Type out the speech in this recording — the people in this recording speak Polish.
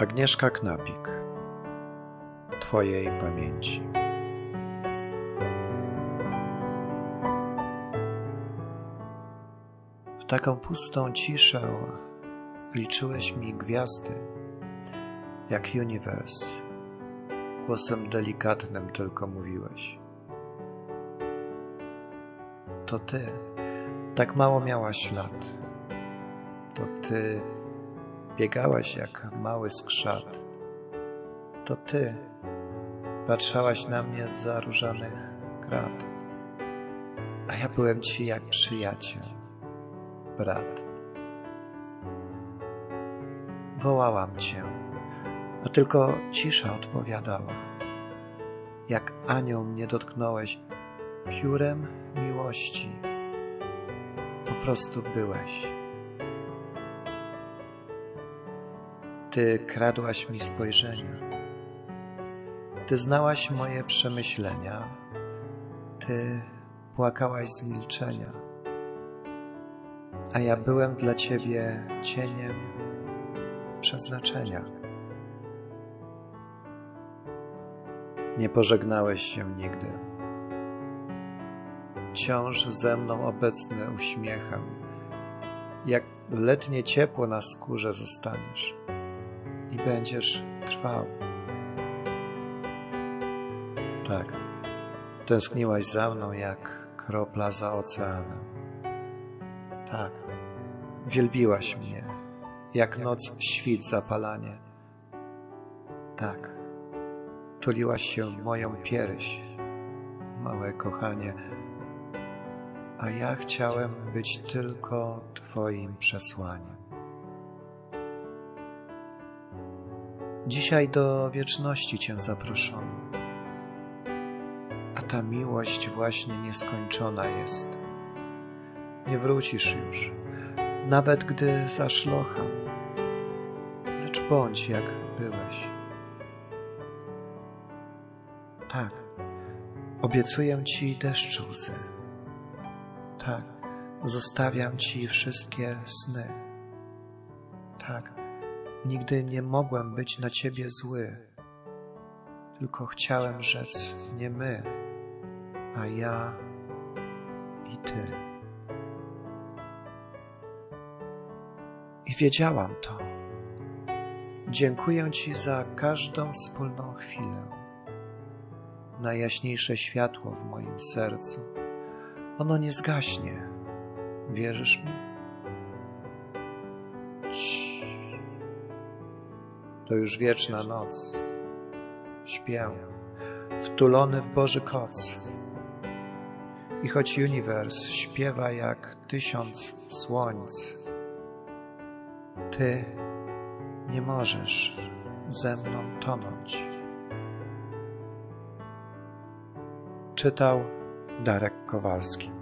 Agnieszka Knapik Twojej pamięci W taką pustą ciszę liczyłeś mi gwiazdy, jak uniwers. Głosem delikatnym tylko mówiłeś. To ty, tak mało miałaś lat. To ty biegałaś jak mały skrzat. To ty patrzałaś na mnie za różanych krat. A ja byłem ci jak przyjaciel, brat. Wołałam cię, a tylko cisza odpowiadała. Jak anioł mnie dotknąłeś piórem miłości. Po prostu byłeś. Ty kradłaś mi spojrzenia. Ty znałaś moje przemyślenia. Ty płakałaś z milczenia. A ja byłem dla ciebie cieniem przeznaczenia. Nie pożegnałeś się nigdy. Wciąż ze mną obecny uśmiechem, jak letnie ciepło na skórze zostaniesz i będziesz trwał. Tak, tęskniłaś za mną jak kropla za oceanem. Tak, wielbiłaś mnie jak noc świt zapalanie. Tak, tuliłaś się w moją pierś, małe kochanie, a ja chciałem być tylko Twoim przesłaniem. Dzisiaj do wieczności Cię zaproszono, a ta miłość właśnie nieskończona jest. Nie wrócisz już, nawet gdy zaszlocham, lecz bądź jak byłeś. Tak, obiecuję Ci deszczu łzy. Tak, zostawiam Ci wszystkie sny. Tak, nigdy nie mogłem być na Ciebie zły, tylko chciałem rzec nie my, a ja i Ty. I wiedziałam to. Dziękuję Ci za każdą wspólną chwilę, najjaśniejsze światło w moim sercu. Ono nie zgaśnie. Wierzysz mi? To już wieczna noc. Śpię, wtulony w Boży koc. I choć uniwers śpiewa jak tysiąc słońc, Ty nie możesz ze mną tonąć. Czytał Darek Kowalski.